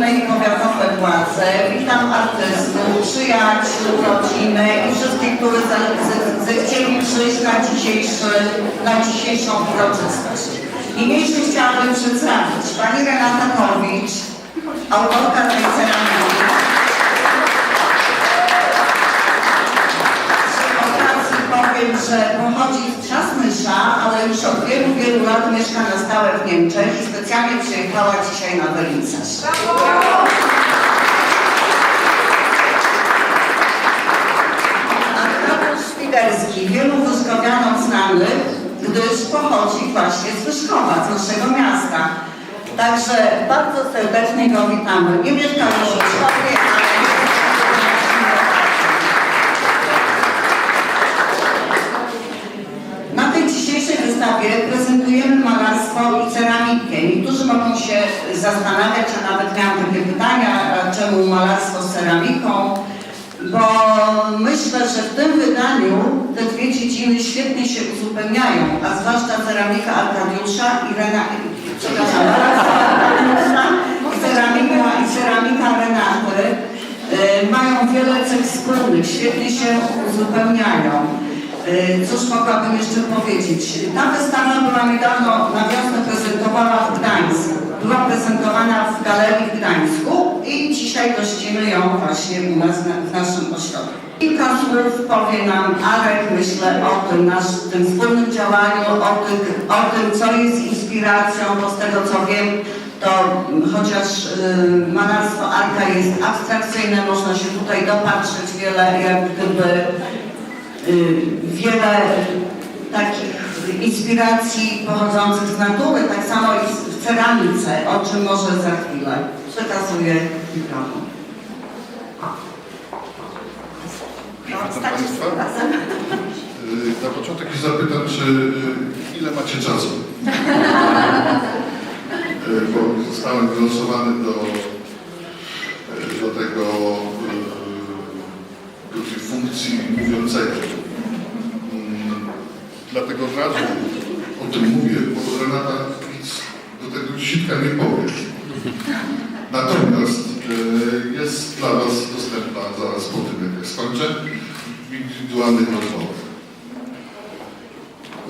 gminne i powiatowe władze, witam artystów, przyjaciół, rodzinę i wszystkich, którzy zechcieli przyjść na, dzisiejszy, na dzisiejszą uroczystość. Niniejszym chciałabym przedstawić pani Renata Kowicz, autorka tej ceremonii. Przy okazji powiem, że pochodzi z już od wielu, wielu lat mieszka na stałe w Niemczech i specjalnie przyjechała dzisiaj na wernisaż. Arkadiusz Świderski, wielu wyszkowianom znany, gdyż pochodzi właśnie z Wyszkowa, z naszego miasta. Także bardzo serdecznie go witamy. Nie mieszka już w Wyszkowie, ale Na tej dzisiejszej wystawie prezentujemy malarstwo i ceramikę. Niektórzy mogą się zastanawiać, a nawet miałam takie pytania, czemu malarstwo z ceramiką, bo myślę, że w tym wydaniu te dwie dziedziny świetnie się uzupełniają, a zwłaszcza ceramika Arkadiusza i Rena, przepraszam, i ceramika, i ceramika Renaty e, mają wiele cech wspólnych, świetnie się uzupełniają. E, Cóż mogłabym jeszcze powiedzieć? Ta wystawa była niedawno na wiosnę prezentowana w Gdańsku. Była prezentowana w Galerii w Gdańsku i dzisiaj gościmy ją właśnie u nas na, w naszym ośrodku. Kilka słów powie nam Arek, myślę o tym, nasz, tym wspólnym działaniu, o, tych, o tym, co jest inspiracją, bo z tego co wiem, to chociaż y, malarstwo Arka jest abstrakcyjne, można się tutaj dopatrzeć wiele jak gdyby y, wiele takich inspiracji pochodzących z natury, tak samo w ceramice, o czym może za chwilę. Przekazuję mikrofon. Witam Państwa. Y, Na początek zapytam, czy y, ile macie czasu? Y, Bo zostałem wylosowany do, do tego, do tej funkcji mówiącego. Mm, Dlatego od razu o tym mówię, bo Renata tego sitka nie powie. Natomiast e, jest dla Was dostępna zaraz po tym, jak skończę, w indywidualnych rozmowach.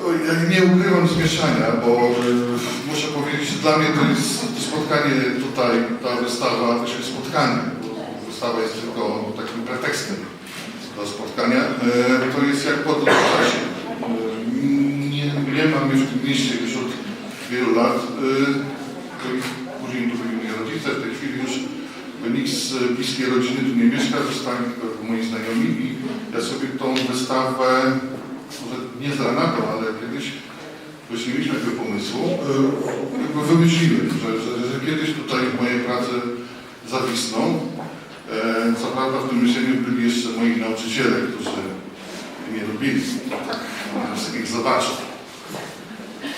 Oj, Ja nie ukrywam zmieszania, bo e, muszę powiedzieć, dla mnie to jest spotkanie tutaj, ta wystawa to jest spotkanie, bo wystawa jest tylko takim pretekstem do spotkania. E, To jest jak podróż w czasie. E, Nie, nie mam już w tym mieście już od wielu lat. E, to i Później tu byli moi rodzice, w tej chwili już nikt z bliskiej rodziny tu nie mieszka, zostali tylko moi znajomi i ja sobie tą wystawę, może nie z Renatą, ale kiedyś już nie takiego pomysłu, e, jakby wymyśliłem, że, że, że kiedyś tutaj moje prace zawisną. E, Co prawda w tym myśleniu byli jeszcze moi nauczyciele, którzy mnie lubili, tak, ich zobaczył.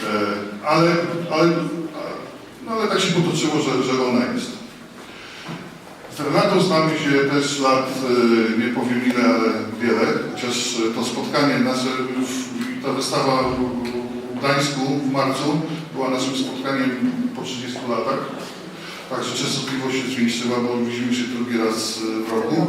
E, Ale, ale, no ale tak się potoczyło, że, że ona jest. Renatą znamy się też lat, e, nie powiem ile, ale wiele, chociaż e, to spotkanie nasze, ta wystawa w Gdańsku w marcu była naszym spotkaniem po 30 latach. Także częstotliwość się zwiększyła, bo widzimy się drugi raz e, w roku.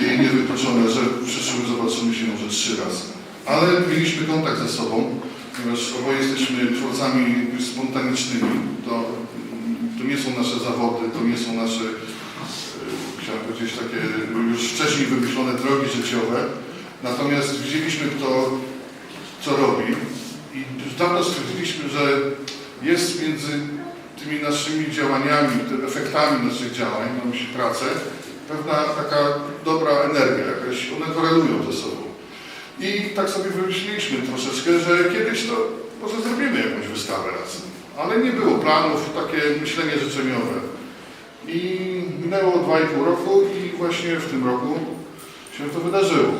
I niewykluczone, że w przyszłym zobaczymy się może trzy razy. Ale mieliśmy kontakt ze sobą, ponieważ oboje jesteśmy twórcami spontanicznymi. To, to nie są nasze zawody, to nie są nasze, chciałem powiedzieć, takie już wcześniej wymyślone drogi życiowe. Natomiast widzieliśmy kto, co robi i już dawno stwierdziliśmy, że jest między tymi naszymi działaniami, efektami naszych działań, mam się pracę, pewna taka dobra energia jakaś, one korelują ze sobą. I tak sobie wymyśliliśmy troszeczkę, że kiedyś to może zrobimy jakąś wystawę razem. Ale nie było planów, takie myślenie życzeniowe. I minęło 2,5 roku i właśnie w tym roku się to wydarzyło.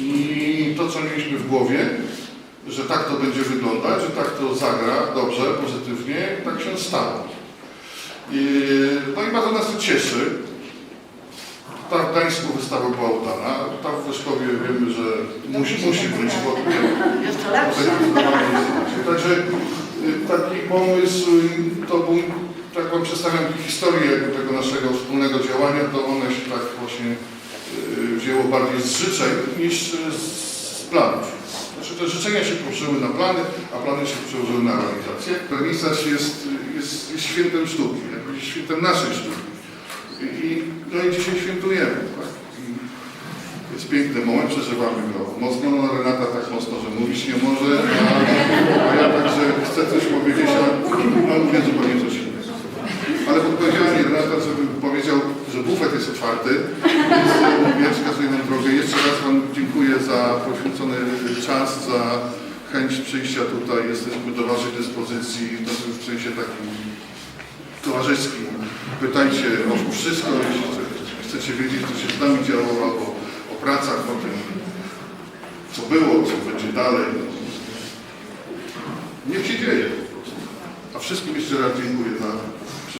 I to, co mieliśmy w głowie, że tak to będzie wyglądać, że tak to zagra dobrze, pozytywnie, tak się stało. I, no i bardzo nas to cieszy. Ta w Gdańsku wystawa była udana, ta w Wyszkowie wiemy, że musi, musi być, bo lepsze. Także y, taki pomysł to był tak Wam przedstawiam historię tego naszego wspólnego działania, to one się tak właśnie y, wzięło bardziej z życzeń niż z planów. Znaczy te życzenia się przełożyły na plany, a plany się przełożyły na realizację. Wernisaż jest, jest, jest świętem sztuki, powiedzieć, świętem naszej sztuki. I, no i dzisiaj świętujemy. Tak? Jest piękny moment, przeżywamy go mocno. No, Renata tak mocno, że mówić nie może, a, a ja także chcę coś powiedzieć, a no, mówię zupełnie coś innego. Ale podpowiedziała mi Renata, żebym powiedział, że bufet jest otwarty, więc e, ja wskazuję nam drogę. Jeszcze raz Wam dziękuję za poświęcony czas, za chęć przyjścia tutaj. Jesteśmy do Waszej dyspozycji w sensie takim towarzyskim. Pytajcie o wszystko, jeśli chcecie wiedzieć, co się z nami działo, albo o pracach, o tym, co było, co będzie dalej. Niech się dzieje. A wszystkim jeszcze raz dziękuję za